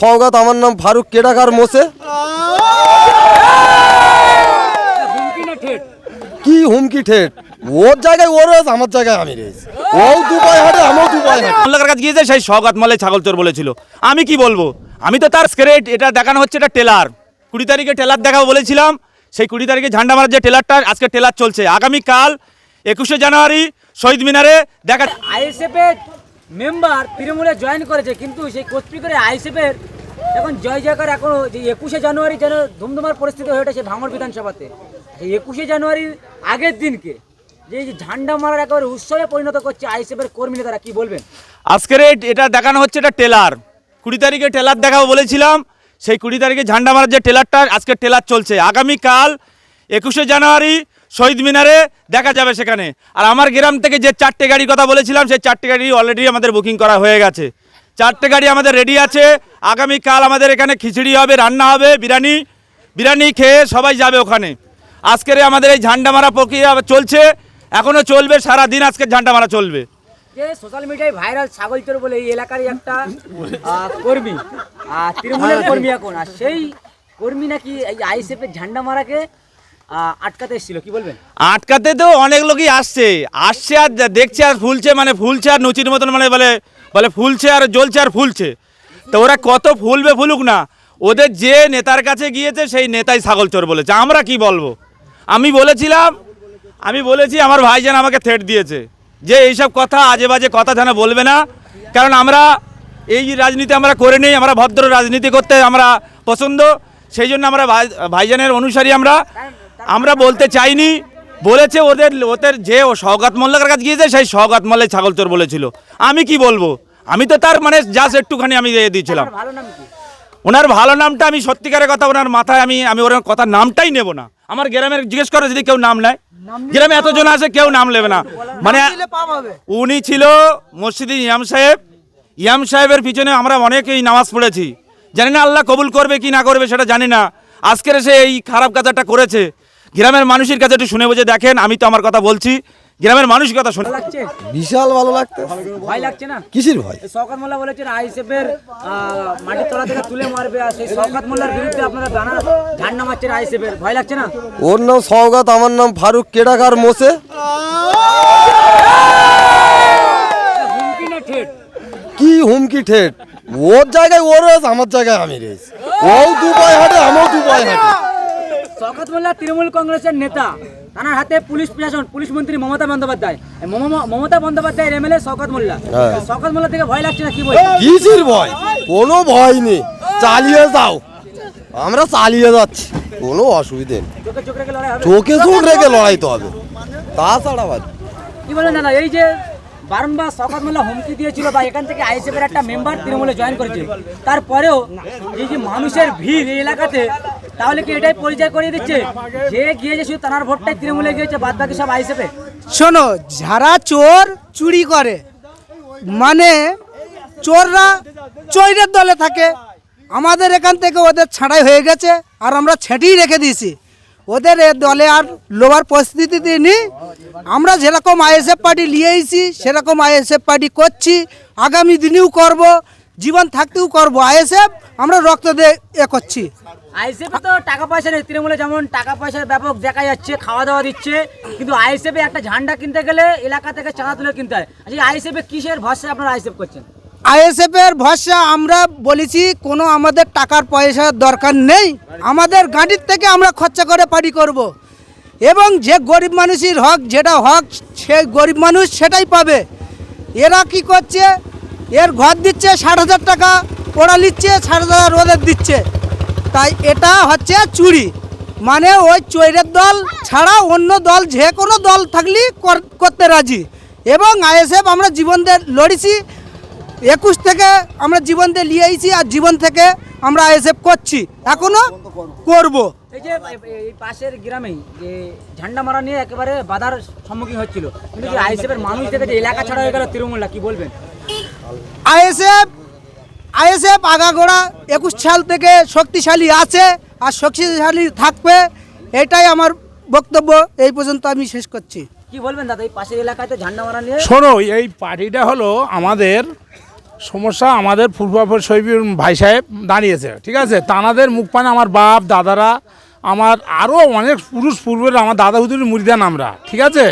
সৌগাত আমার নাম ফারুক কেডাকার মোসে কি হুমকি ঠেট? ওর জায়গায় ওর রয়েছে আমার জায়গায় আমি রয়েছি। ও দুবাই হাটে আমিও দুবাই হাটে। মোল্লার কাছে গিয়েছে সেই সগাত মলে ছাগল চোর বলেছিল। আমি কি বলব? আমি তো তার স্ক্রেট এটা দেখানো হচ্ছে এটা টেলার। কুড়ি তারিখে টেলার দেখাবো বলেছিলাম সেই কুড়ি তারিখে ঝান্ডা মারার যে টেলারটা আজকে টেলার চলছে। আগামীকাল একুশে জানুয়ারি শহীদ মিনারে দেখা আইএসএফ মেম্বার তৃণমূলে জয়েন করেছে, কিন্তু সেই কোচপিকরে আইএসএফ এর এখন জয় জয়কার এখনও যে একুশে জানুয়ারি যেন ধুমধুমার পরিস্থিতি হয়ে ওঠেছে ভাঙড় বিধানসভাতে। সেই একুশে জানুয়ারির আগের দিনকে যে ঝান্ডা মারার একেবারে উৎসবে পরিণত করছে আইএসএফ এর কর্মী নেতারা, কি বলবেন? আজকের এটা দেখানো হচ্ছে এটা টেলার। কুড়ি তারিখে টেলার দেখাবো বলেছিলাম, সেই কুড়ি তারিখে ঝান্ডা মারার যে টেলারটা আজকে টেলার চলছে। আগামীকাল একুশে জানুয়ারি শহীদ মিনারে দেখা যাবে সেখানে। আর আমার গ্রাম থেকে যে চারটে গাড়ি কথা বলেছিলাম সেই চারটে গাড়ি অলরেডি আমাদের বুকিং করা হয়ে গেছে। চারটে গাড়ি আমাদের রেডি আছে। আগামীকাল আমাদের এখানে খিচুড়ি হবে রান্না হবে বিরিয়ানি। বিরিয়ানি খেয়ে সবাই যাবে ওখানে। আজকের আমাদের এই ঝান্ডা মারা প্রক্রিয়া চলছে। এখনও চলবে সারা দিন আজকে ঝান্ডা মারা চলবে। যে সোশ্যাল মিডিয়ায় ভাইরাল ছাগল চোর বলে এই এলাকারই একটা কর্মী। তৃণমূলের কর্মী এখন। আর সেই কর্মী নাকি এই আইএসএফ ঝান্ডা মারাকে আটকাতে এসেছিল কি বলবেন? আটকাতে তো অনেক লোকই আসছে। আসছে আর দেখছে আর ফুলছে মানে ফুলছে আর নচির মতন মানে বলে বলে ফুলছে আর জ্বলছে আর ফুলছে। তো ওরা কত ফুলবে ফুলুক না ওদের যে নেতার কাছে গিয়েছে সেই নেতাই ছাগল চোর বলেছে। আমরা কি বলব? আমি বলেছিলাম আমি বলেছি আমার ভাইজান আমাকে থ্রেট দিয়েছে। যে এইসব কথা আজে বাজে কথা যেন বলবে না কারণ আমরা এই রাজনীতি আমরা করে নেই আমরা ভদ্র রাজনীতি করতে আমরা পছন্দ সেই জন্য আমরা ভাই- ভাইজানের অনুসারী আমরা। আমরা বলতে চাইনি বলেছে ওদের ওদের যে ও সৌগাত মোল্লার কাছে গিয়েছে সেই সৌগাত মোল্লাই ছাগল চোর বলেছিল। আমি কি বলব? আমি তো তার মানে জাস্ট একটুখানি আমি দিয়ে দিয়েছিলাম। ওনার ভালো নামটা আমি সত্যিকারের কথা ওনার মাথায় আমি আমি ওনার কথা নামটাই নেব না। আমার গ্রামের জিজ্ঞেস করে যদি কেউ নাম নেয়। গ্রামে এতজন আছে কেউ নাম নেবে না। মানে উনি ছিল মসজিদি ইয়াম সাহেব। ইয়াম সাহেবের পিছনে আমরা অনেকেই নামাজ পড়েছি। জানি না আল্লাহ কবুল করবে কি না করবে সেটা জানি না। আজকের এসে এই খারাপ কাজটা করেছে। গ্রামের মানুষের কাছে একটু শুনে বুঝে দেখেন আমি তো আমার কথা বলছি। গ্রামের মানুষ কথা শুনে লাগছে? বিশাল ভালো লাগতে ভয় লাগছে না? কিসির ভয়? শওকত মোল্লা বলেছেন আইএসএফ এর মাটির তলা থেকে তুলে মারবে আর সেই শওকত মোল্লার বিরুদ্ধে আপনারা দানা ঝান্ডা মারছেন আইএসএফ এর ভয় লাগছে না? ওর নাম সৌগাত আমার নাম ফারুক কেডাকার মোসে কি হুমকি ঠেট? ওর জায়গায় ওর রয়েছে আমার জায়গায় আমি রয়েছি। ও দুবাই হাটে আমিও দুবাই হাটে। শওকত মোল্লা তৃণমূল কংগ্রেসের নেতা। তার হাতে পুলিশ প্রশাসন পুলিশ মন্ত্রী মমতা বন্দ্যোপাধ্যায়। মমতা- বন্দ্যোপাধ্যায়ের এমএলএ শওকত মোল্লা। হ্যাঁ। শওকত মোল্লা থেকে ভয় লাগছে না কি বলছেন কিসির ভয়? কোনো ভয় নেই। চালিয়ে যাও। আমরা চালিয়ে যাচ্ছি। কোনো অসুবিধে নেই। চোখে চোখ রেখে লড়াই লড়াইতে হবে। তাছাড়া বাদ। কি বলবেন দাদা এই যে বারংবার শওকত মোল্লা হুমকি দিয়েছিল বা এখান থেকে আইএসএফ এর একটা মেম্বার তৃণমূলে জয়েন করেছে তারপরেও এই যে মানুষের ভিড় এই এলাকাতে তাহলে কি এটাই পরিচয় করিয়ে দিচ্ছে? যে গিয়েছে শুধু তার ভোটটাই তৃণমূলে গিয়েছে, বাদ বাকি সব এ শোনো, যারা চোর চুরি করে মানে চোররা চোরের দলে থাকে, আমাদের এখান থেকে ওদের ছাড়াই হয়ে গেছে, আর আমরা ছেঁটেই রেখে দিয়েছি। ওদের এ দলে আর লোবার পরিস্থিতিতে নেই আমরা যেরকম আইএসএফ পার্টি নিয়েছি, সেরকম আইএসএফ পার্টি করছি, আগামী দিনেও করব। জীবন থাকতেও করব। আইএসএফ আমরা রক্ত দিয়ে এ করছি। আইএসএফ তো টাকা পয়সা নেই। তৃণমূলে যেমন টাকা পয়সার ব্যাপক দেখা যাচ্ছে খাওয়া দাওয়া দিচ্ছে কিন্তু আইএসএফ একটা ঝান্ডা কিনতে গেলে এলাকা থেকে চাঁদা তুলে কিনতে হয়। আচ্ছা আইএসএফ কিসের ভরসা আপনারা আইএসএফ করছেন? আইএসএফ এর ভরসা আমরা বলেছি কোনো আমাদের টাকার পয়সার দরকার নেই। আমাদের গাড়ির থেকে আমরা খরচা করে পারি করব। এবং যে গরিব মানুষের হক যেটা হক সে গরিব মানুষ সেটাই পাবে। এরা কি করছে? এর ঘর দিচ্ছে ষাট হাজার টাকা, ওরা নিচ্ছে ষাট হাজার ওদের দিচ্ছে। তাই এটা হচ্ছে চুরি। মানে ওই চৈরের দল ছাড়া অন্য দল, যে কোনো দল থাকলে কর- করতে রাজি। এবং আইএসএফ আমরা জীবন দিয়ে লড়েছি, একুশ থেকে আমরা জীবন দিয়ে নিয়ে আইছি আর জীবন থেকে আমরা আইএসএফ করছি। এখনও করব। এই যে এই পাশের গ্রামেই যে ঝান্ডা মারা নিয়ে একেবারে বাধার সম্মুখীন হচ্ছিল। কিন্তু যে আইএসএফ এর মানুষ থেকে এলাকা ছাড়া হয়ে গেল তৃণমূলটা কি বলবেন? আইএসএফ আইএসএফ আগাগোড়া একুশ সাল থেকে শক্তিশালী আছে আর শক্তিশালী থাকবে এটাই আমার বক্তব্য। এই পর্যন্ত আমি শেষ করছি। কি বলবেন দাদা এই পাশের এলাকাতে ঝান্ডা মারা নিয়ে? শোনো এই পার্টিটা হলো আমাদের সমস্যা আমাদের পূর্বাপর শৈবীর ভাই সাহেব দাঁড়িয়েছে ঠিক আছে? তানাদের মুখ পানে আমার বাপ দাদারা আমার আরও অনেক পুরুষ পূর্বের আমার দাদা হুদুর মুড়িদান আমরা ঠিক আছে?